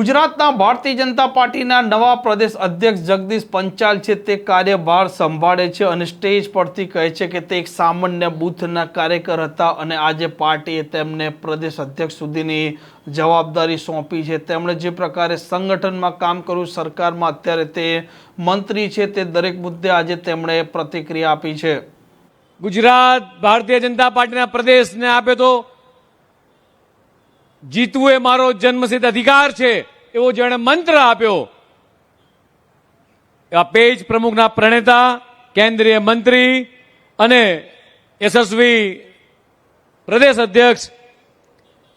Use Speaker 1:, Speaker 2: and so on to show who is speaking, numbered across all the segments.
Speaker 1: ગુજરાતના ભારતીય જનતા પાર્ટીના નવા પ્રદેશ અધ્યક્ષ જગદીશ પંચાલ છે તે કાર્યભાર સંભાળે છે અને સ્ટેજ પરથી કહે છે કે તે એક સામાન્ય બૂથના કાર્યકર હતા અને આજે પાર્ટીએ તેમને પ્રદેશ અધ્યક્ષ સુધીની જવાબદારી સોંપી છે. તેમણે જે પ્રકારે સંગઠનમાં કામ કર્યું, સરકારમાં અત્યારે તે મંત્રી છે તે દરેક મુદ્દે આજે તેમણે પ્રતિક્રિયા આપી છે.
Speaker 2: ગુજરાત ભારતીય જનતા પાર્ટીના પ્રદેશને આપે તો જીતવું એ મારો જન્મસિદ્ધ અધિકાર છે, એવો જેણે મંત્ર આપ્યો. આ પેજ પ્રમુખના પ્રણેતા, કેન્દ્રીય મંત્રી અને યશસ્વી પ્રદેશ અધ્યક્ષ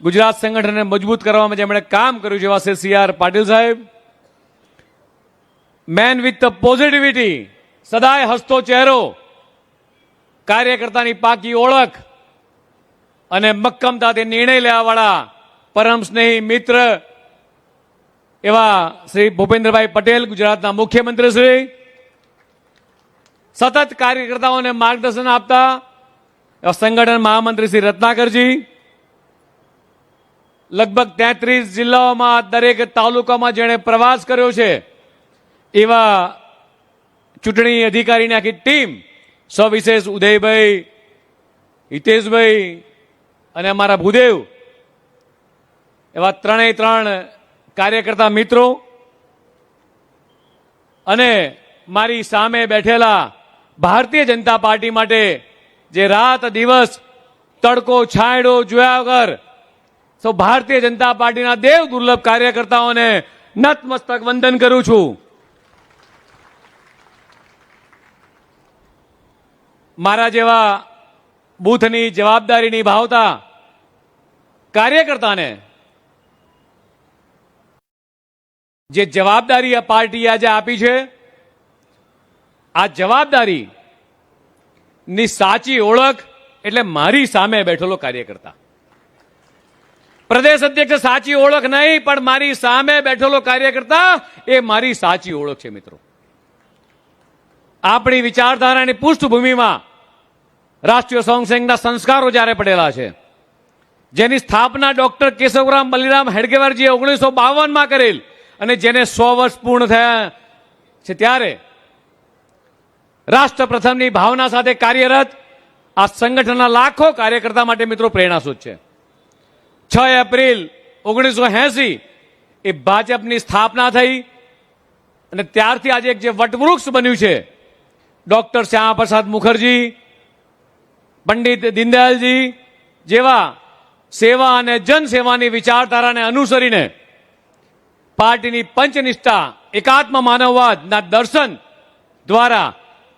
Speaker 2: ગુજરાત સંગઠનને મજબૂત કરવામાં જેમણે કામ કર્યું છે, એવા શ્રી સી આર પાટીલ સાહેબ. મેન વિથ ધ પોઝિટિવિટી સદાય હસતો ચહેરો, કાર્યકર્તાની પાકી ઓળખ અને મક્કમતાથી નિર્ણય લેવાવાળા પરમ સ્નેહી મિત્ર એવા શ્રી ભૂપેન્દ્રભાઈ પટેલ, ગુજરાતના મુખ્યમંત્રી શ્રી, સતત કાર્યકર્તાઓને માર્ગદર્શન આપતા એવા સંગઠન મહામંત્રી શ્રી રત્નાકરજી, લગભગ તેત્રીસ જિલ્લાઓમાં દરેક તાલુકામાં જેણે પ્રવાસ કર્યો છે, એવા ચૂંટણી અધિકારીની આખી ટીમ, સવિશેષ ઉદયભાઈ, હિતેશભાઈ અને અમારા ભૂદેવ એવા ત્રણેય ત્રણ કાર્યકર્તા મિત્રો અને મારી સામે બેઠેલા ભારતીય જનતા પાર્ટી માટે જે રાત દિવસ તડકો છાંયડો જોયા વગર સૌ ભારતીય જનતા પાર્ટીના દેવ દુર્લભ કાર્યકર્તાઓને નતમસ્તક વંદન કરું છું. મારા જેવા બૂથની જવાબદારી નિભાવતા કાર્યકર્તાને જે જવાબદારી આ પાર્ટીએ આજે આપી છે, આ જવાબદારી ની સાચી ઓળખ એટલે મારી સામે બેઠેલો કાર્યકર્તા. પ્રદેશ અધ્યક્ષ સાચી ઓળખ નહીં, પણ મારી સામે બેઠેલો કાર્યકર્તા એ મારી સાચી ઓળખ છે, મિત્રો. આપણી વિચારધારાની પૃષ્ઠભૂમિમાં રાષ્ટ્રીય સ્વયંસેવકના સંસ્કારો જ્યારે પડેલા છે, જેની સ્થાપના ડોક્ટર કેશવરામ બલિરામ હેડગેવારજીએ ઓગણીસો બાવનમાં કરેલ અને જેને સો વર્ષ પૂર્ણ થયા છે ત્યારે રાષ્ટ્રપ્રથમની ભાવના સાથે કાર્યરત આ સંગઠનના લાખો કાર્યકર્તા માટે મિત્રો પ્રેરણાસૂચ છે. છ એપ્રિલ ઓગણીસો એસી એ ભાજપની સ્થાપના થઈ અને ત્યારથી આજે એક જે વટવૃક્ષ બન્યું છે, ડૉક્ટર શ્યામાપ્રસાદ મુખર્જી, પંડિત દીનદયાલજી જેવા સેવા અને જનસેવાની વિચારધારાને અનુસરીને પાર્ટીની પંચનિષ્ઠા, એકાત્મ માનવવાદના દર્શન દ્વારા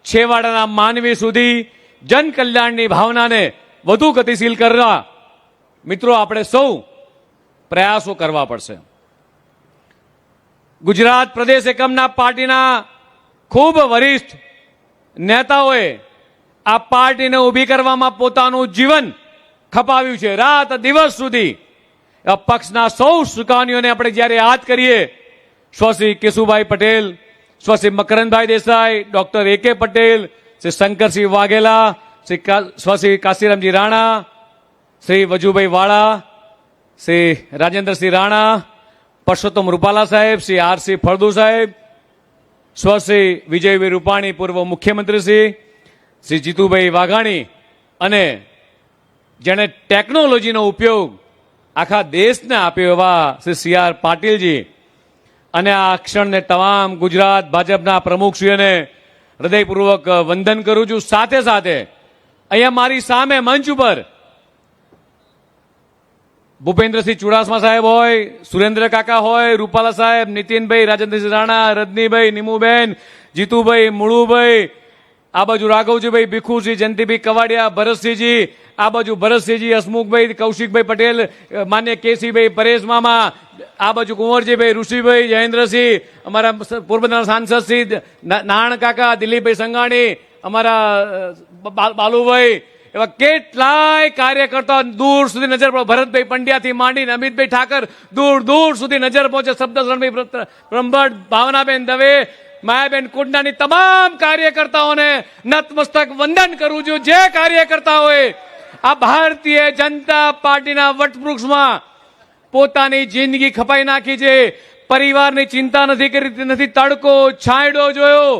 Speaker 2: છેવાડાના માનવી સુધી જન કલ્યાણની ભાવનાને વધુ ગતિશીલ કરવા મિત્રો આપણે સૌ પ્રયાસો કરવા પડશે. ગુજરાત પ્રદેશ એકમના પાર્ટીના ખૂબ વરિષ્ઠ નેતાઓએ આ પાર્ટીને ઊભી કરવામાં પોતાનું જીવન ખપાવ્યું છે. રાત દિવસ સુધી આ પક્ષના સૌ સુકાનીઓને આપણે જ્યારે યાદ કરીએ સ્વશ્રી Keshubhai Patel સ્વશ્રી Makarandbhai Desai, doctor A K Patel, Shri Shankarsinh Vaghela, Shri સ્વશ્રી કાશીરામજી Rana, Shri Vajubhai વાળા, શ્રી રાજેન્દ્રસિંહ રાણા, પરસોત્તમ રૂપાલા સાહેબ, શ્રી આરસી ફળદુ સાહેબ સ્વશ્રી વિજયભાઈ રૂપાણી પૂર્વ મુખ્યમંત્રી શ્રી શ્રી જીતુભાઈ વાઘાણી અને જેણે ટેકનોલોજીનો ઉપયોગ આખા દેશને આપ્યો એવા શ્રી સી આર પાટીલજી. અને આ ક્ષણને તમામ ગુજરાત ભાજપના પ્રમુખશ્રીઓને હૃદયપૂર્વક વંદન કરું છું. સાથે સાથે અહીંયા મારી સામે મંચ ઉપર ભૂપેન્દ્રસિંહ ચુડાસમા સાહેબ હોય, સુરેન્દ્ર કાકા હોય, રૂપાલા સાહેબ, નીતિનભાઈ, રાજેન્દ્રસિંહ રાણા, રજનીભાઈ, નીમુબેન, જીતુભાઈ, મુળુભાઈ આ બાજુ રાઘવજીભાઈ ભીખુસિંહ જયંતિભાઈ કવાડિયા ભરતસિંહજી આ બાજુ ભરતસિંહજી હસમુખભાઈ કૌશિકભાઈ પટેલ માન્ય કેસીભાઈ પરેશ મામા આ બાજુ કુંવરજીભાઈ ઋષિભાઈ જયેન્દ્રસિંહ અમારા પોરબંદરના સાંસદ શ્રી ના- નાણ કાકા દિલીપભાઈ સંઘાણી અમારા બાલુભાઈ એવા કેટલાય કાર્યકર્તા દૂર સુધી નજર પડે ભરતભાઈ પંડ્યાથી માંડીને અમિતભાઈ ઠાકર દૂર દૂર સુધી નજર પહોંચે શબ્દ શરણભાઈ બ્રહ્મભટ્ટ ભાવનાબેન દવે માયાબેન કુંડાની તમામ કાર્યકર્તાઓને નતમસ્તક વંદન કરું છું. જે કાર્યકર્તાઓએ આ ભારતીય જનતા પાર્ટીના વટવૃક્ષમાં પોતાની જિંદગી ખપાઈ નાખી છે. પરિવારની ચિંતા નથી કરી, નથી તડકો છાંયડો જોયો.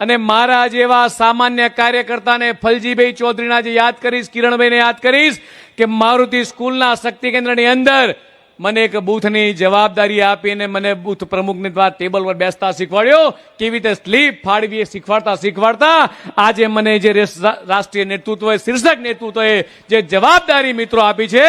Speaker 2: અને મારા જેવા સામાન્ય કાર્યકર્તાને ફલજીભાઈ ચૌધરીના જે યાદ કરીશ, કિરણભાઈને યાદ કરીશ કે મારુતિ સ્કૂલના શક્તિ કેન્દ્રની અંદર મને એક બૂથની જવાબદારી આપીને મને બૂથ પ્રમુખની દ્વારા ટેબલ પર બેસતા શીખવાડ્યો. કેવી રીતે સ્લીપ ફાળવીએ શીખવાડતા શીખવાડતા આજે મને જે રાષ્ટ્રીય નેતૃત્વએ, શીર્ષક નેતૃત્વએ જે જવાબદારી મિત્રો આપી છે,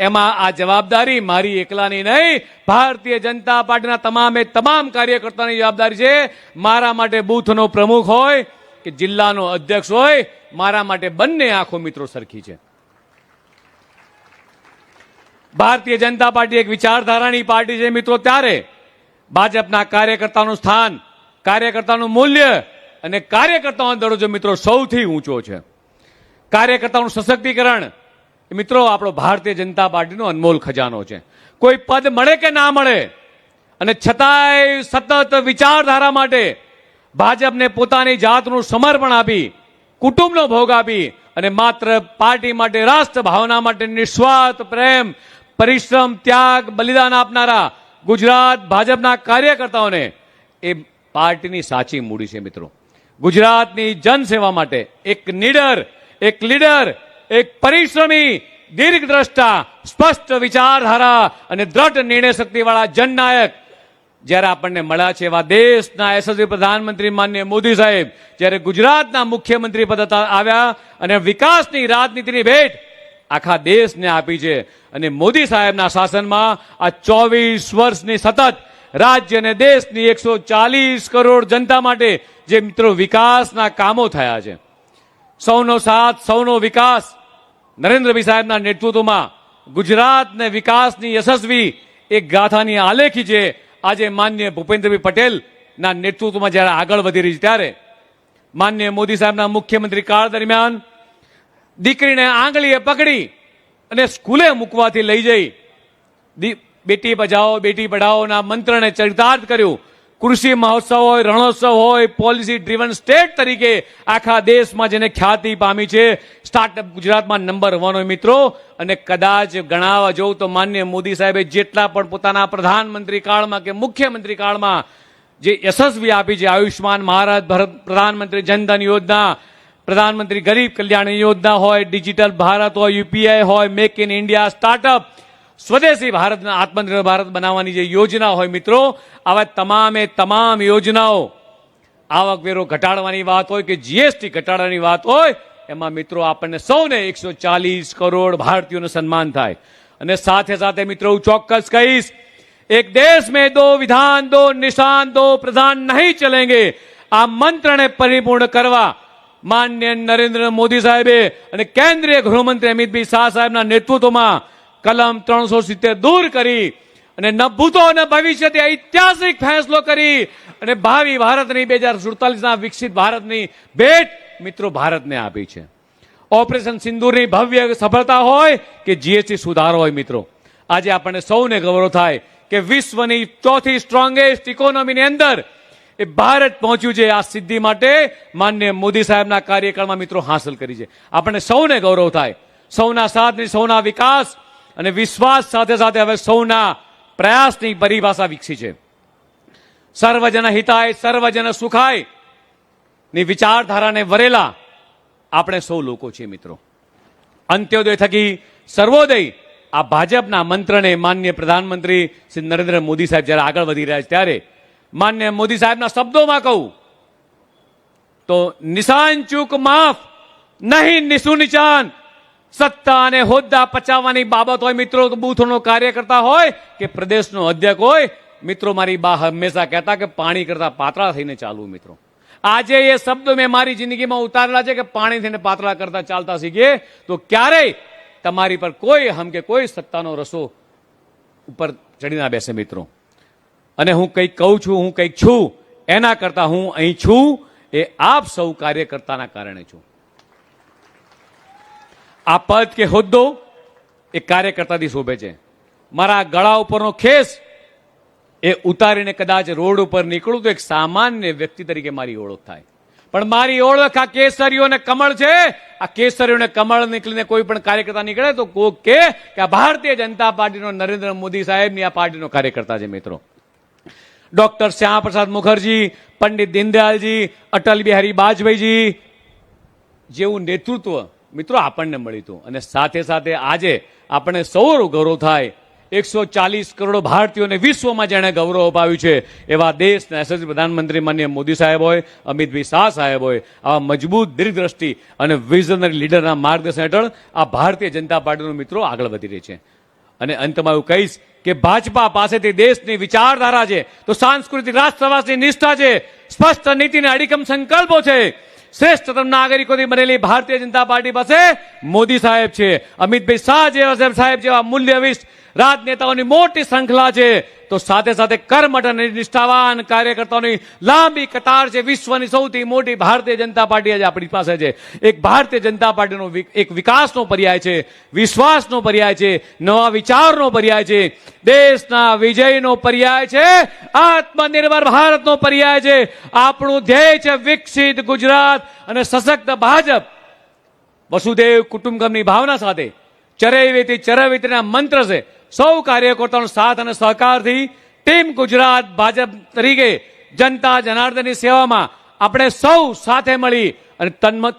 Speaker 2: એમાં આ જવાબદારી મારી એકલાની નહીં, ભારતીય જનતા પાર્ટીના તમામે તમામ કાર્યકર્તાની જવાબદારી છે. મારા માટે બૂથનો પ્રમુખ હોય કે જિલ્લાનો અધ્યક્ષ હોય, મારા માટે બંને આંખો મિત્રો સરખી છે. ભારતીય જનતા પાર્ટી એક વિચારધારાની પાર્ટી છે મિત્રો, ત્યારે ભાજપના કાર્યકર્તાનું સ્થાન, કાર્યકર્તાનું મૂલ્ય અને કાર્યકર્તાનો દરજ્જો મિત્રો સૌથી ઊંચો છે. કાર્યકર્તાનું સશક્તિકરણ મિત્રો આપણો ભારતીય જનતા પાર્ટીનો અનમોલ ખજાનો છે. કોઈ પદ મળે કે ના મળે, અને છતાંય સતત વિચારધારા માટે ભાજપને પોતાની જાતનું સમર્પણ આપી, કુટુંબનો ભોગ આપી, અને માત્ર પાર્ટી માટે રાષ્ટ્ર ભાવના માટે નિસ્વાર્થ પ્રેમ પરિશ્રમ, ત્યાગ, બલિદાન આપનારા ગુજરાત ભાજપના કાર્યકર્તાઓને એ પાર્ટીની સાચી મૂડી છે મિત્રો. ગુજરાતની જનસેવા માટે એક નીડર, એક લીડર, એક પરિશ્રમી, દીર્ઘદ્રષ્ટા, સ્પષ્ટ વિચારધારા અને દ્રઢ નિર્ણય શક્તિવાળા જનનાયક. જ્યારે આપણને મળ્યા છે એવા દેશના યશસ્વી પ્રધાનમંત્રી માન્ય મોદી સાહેબ, જ્યારે ગુજરાતના મુખ્યમંત્રી પદ આવ્યા અને વિકાસની રાજનીતિની ભેટ આખા દેશને આપી છે. અને મોદી સાહેબના શાસનમાં આ ચોવીસ વર્ષની સતત રાજ્ય અને દેશની એકસો ચાલીસ કરોડ જનતા માટે જે મિત્રો વિકાસના કામો થયા છે. સૌનો સાથ, સૌનો વિકાસ નરેન્દ્રભાઈ સાહેબના નેતૃત્વમાં ગુજરાતને વિકાસની યશસ્વી એક ગાથાની આલેખી છે. આજે માન્ય ભૂપેન્દ્રભાઈ પટેલના નેતૃત્વમાં જ્યારે આગળ વધી રહી છે ત્યારે માન્ય મોદી સાહેબના મુખ્યમંત્રી કાળ દરમિયાન દીકરીને આંગળીએ પકડી અને સ્કૂલે મૂકવાથી લઈ જઈ. બેટી બચાવો બેટી પઢાઓના મંત્રને ચરિતાર્થ કર્યું. કૃષિ મહોત્સવ હોય, રણોત્સવ હોય પોલિસી ડ્રીવન સ્ટેટ તરીકે આખા દેશમાં જેને ખ્યાતિ પામી છે સ્ટાર્ટઅપ ગુજરાતમાં નંબર વન હોય મિત્રો. અને કદાચ ગણાવવા જોઉં તો માન્ય મોદી સાહેબે જેટલા પણ પોતાના પ્રધાનમંત્રી કાળમાં કે મુખ્યમંત્રી કાળમાં જે યશસ્વી આપી છે આયુષ્માન મહારાજ ભારત પ્રધાનમંત્રી જનધન યોજના પ્રધાનમંત્રી ગરીબ કલ્યાણ યોજના હોય, ડિજિટલ ભારત હોય, યુપીઆઈ હોય, મેક ઇન ઇન્ડિયા સ્ટાર્ટઅપ, સ્વદેશી ભારતના આત્મનિર્ભર ભારત બનાવવાની જે યોજના હોય મિત્રો, આવા તમામે તમામ યોજનાઓ આવકવેરો ઘટાડવાની વાત હોય કે જીએસટી ઘટાડવાની વાત હોય, એમાં મિત્રો આપણને સૌને એકસો ચાલીસ કરોડ ભારતીયોનું સન્માન થાય. અને સાથે સાથે મિત્રો હું ચોક્કસ કહીશ, એક દેશ મેં દો વિધાન દો નિશાન દો, પ્રધાન નહીં ચલેંગે. આ મંત્રને પરિપૂર્ણ કરવા માન્ય નરેન્દ્ર મોદી સાહેબે અને કેન્દ્રીય ગૃહમંત્રી અમિતભાઈ શાહ સાહેબના નેતૃત્વમાં કલમ ત્રણસો સિત્તેર દૂર કરી અને નભૂતો અને ભવિષ્યથી ઐતિહાસિક ફેસલો કરી અને ભાવિ ભારતની બે હજાર સુડતાલીસના વિકસિત ભારતની ભેટ મિત્રો ભારતને આપી છે. ઓપરેશન સિંદૂરની ભવ્ય સફળતા હોય કે જીએસટી સુધારો હોય મિત્રો? આજે આપણને સૌને ગૌરવ થાય કે વિશ્વની ચોથી સ્ટ્રોંગેસ્ટ ઇકોનોમીની અંદર એ ભારત પહોંચ્યું છે આ સિદ્ધિ માટે માન્ય મોદી સાહેબના કાર્યકાળમાં મિત્રો હાંસલ કરી છે. આપણને સૌને ગૌરવ થાય. સૌના સાથની સૌના વિકાસ અને વિશ્વાસ સાથે સાથે હવે સૌના પ્રયાસની પરિભાષા વિકસી છે. સર્વજન હિતાય, સર્વજન સુખાયની વિચારધારાને વરેલા આપણે સૌ લોકો છીએ મિત્રો. અંત્યોદય થકી સર્વોદય આ ભાજપના મંત્રને માન્ય પ્રધાનમંત્રી શ્રી નરેન્દ્ર મોદી સાહેબ જ્યારે આગળ વધી રહ્યા છે ત્યારે માન્ય મોદી સાહેબના શબ્દોમાં કહું, તો નિશાન ચૂક માફ નહીં નિશુ નિશાન. સત્તા અને હોદ્દા પચાવવાની બાબત હોય, મિત્રો બૂથનો કાર્યકર્તા હોય કે પ્રદેશનો અધ્યક્ષ હોય, મિત્રો મારી બા હંમેશા કહેતા કે પાણી કરતા પાતળા થઈને ચાલવું, મિત્રો. આજે એ શબ્દો મેં મારી જિંદગીમાં ઉતારેલા છે કે પાણી થઈને પાતળા કરતા ચાલતા શીખીએ, તો ક્યારેય તમારી પર કોઈ હમ કે કોઈ સત્તાનો રસો ઉપર ચડી ના બેસે, મિત્રો. અને હું કંઈક કહું છું, હું કંઈક છું, એના કરતા હું અહીં છું, એ આપ સૌ કાર્યકર્તાના કારણે છું. આ પદ કે હોદ્દો એ કાર્યકર્તાથી શોભે છે. મારા ગળા ઉપરનો ખેસ એ ઉતારીને કદાચ રોડ ઉપર નીકળું તો એક સામાન્ય વ્યક્તિ તરીકે મારી ઓળખ થાય. પણ મારી ઓળખ આ કેસરીઓ અને કમળ છે. આ કેસરીઓ અને કમળ નીકળીને કોઈ પણ કાર્યકર્તા નીકળે તો કોક કે આ ભારતીય જનતા પાર્ટીનો નરેન્દ્ર મોદી સાહેબની આ પાર્ટીનો કાર્યકર્તા છે, મિત્રો. ડોક્ટર શ્યામાપ્રસાદ મુખર્જી, પંડિત દીનદયાલજી અટલ બિહારી વાજપેયીજી જેવું નેતૃત્વ મિત્રો આપણને મળ્યું હતું. અને સાથે સાથે આજે આપણે સૌનો ગૌરવ થાય. એકસો ચાલીસ કરોડ ભારતીયોને વિશ્વમાં જેણે ગૌરવ અપાવ્યું છે. એવા દેશના યશસ્વી પ્રધાનમંત્રી માન્ય મોદી સાહેબ હોય અમિતભાઈ શાહ સાહેબ હોય, આવા મજબૂત દીર્ઘદ્રષ્ટિ અને વિઝનરી લીડરના માર્ગદર્શન હેઠળ આ ભારતીય જનતા પાર્ટીનો મિત્રો આગળ વધી રહી છે. અને અંતમાં એવું કહીશ કે ભાજપા પાસેથી દેશની વિચારધારા છે, તો સાંસ્કૃતિક રાષ્ટ્રવાસની નિષ્ઠા છે, સ્પષ્ટ નીતિને અડીકમ સંકલ્પો છે. શ્રેષ્ઠતમ નાગરિકોથી બનેલી ભારતીય જનતા પાર્ટી પાસે મોદી સાહેબ છે, અમિતભાઈ શાહ જેવા સાહેબ જેવા મૂલ્યવિષ્ટ રાજનેતાઓની મોટી શ્રંખલા છે, તો સાથે સાથે કર્મઠ અને નિષ્ઠાવાન કાર્યકર્તાઓની લાંબી કતાર છે. વિશ્વની સૌથી મોટી ભારતીય જનતા પાર્ટી આજે આપણી પાસે છે. એક ભારતીય જનતા પાર્ટીનો એક વિકાસનો પર્યાય છે, વિશ્વાસનો પર્યાય છે, નવા વિચારનો પર્યાય છે. દેશના વિજયનો પર્યાય છે, આત્મનિર્ભર ભારતનો પર્યાય છે. આપણું ધ્યેય છે વિકસિત ગુજરાત અને સશક્ત ભાજપ. વસુદેવ કુટુંબકમની ભાવના સાથે ચરૈવેતી ચરવિતીના મંત્ર છે. સૌ કાર્યકર્તાઓનો સાથ અને સહકારથી ટીમ ગુજરાત ભાજપ તરીકે જનતા જનાર્દનની સેવામાં આપણે સૌ સાથે મળી અને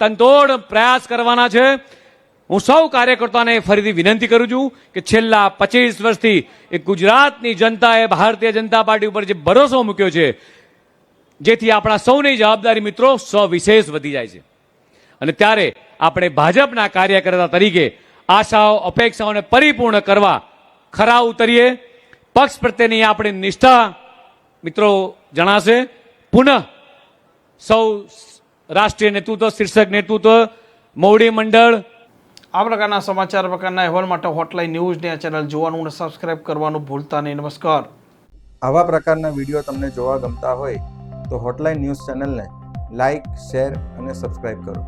Speaker 2: તનતોડ પ્રયાસ કરવાના છે. હું સૌ કાર્યકર્તાઓને ફરીથી વિનંતી કરું છું કે છેલ્લા પચીસ વર્ષથી એ ગુજરાતની જનતાએ, ભારતીય જનતા પાર્ટી ઉપર જે ભરોસો મૂક્યો છે, જેથી આપણા સૌની જવાબદારી મિત્રો સવિશેષ વધી જાય છે. અને ત્યારે આપણે ભાજપના કાર્યકર્તા તરીકે આશાઓ અપેક્ષાઓને પરિપૂર્ણ કરવા ખરા ઉતરીએ. પક્ષ પ્રત્યેની આપણી નિષ્ઠા મિત્રો જણાશે. પુનઃ સૌ રાષ્ટ્રીય નેતૃત્વ શીર્ષક નેતૃત્વ મોવડી મંડળ.
Speaker 1: આ પ્રકારના સમાચાર પ્રકારના અહેવાલ માટે હોટલાઇન ન્યૂઝને આ ચેનલ જોવાનું અને સબસ્ક્રાઇબ કરવાનું ભૂલતા નહીં. નમસ્કાર.
Speaker 3: આવા પ્રકારના વીડિયો તમને જોવા ગમતા હોય તો હોટલાઇન ન્યૂઝ ચેનલને લાઇક શેર અને સબસ્ક્રાઇબ કરો.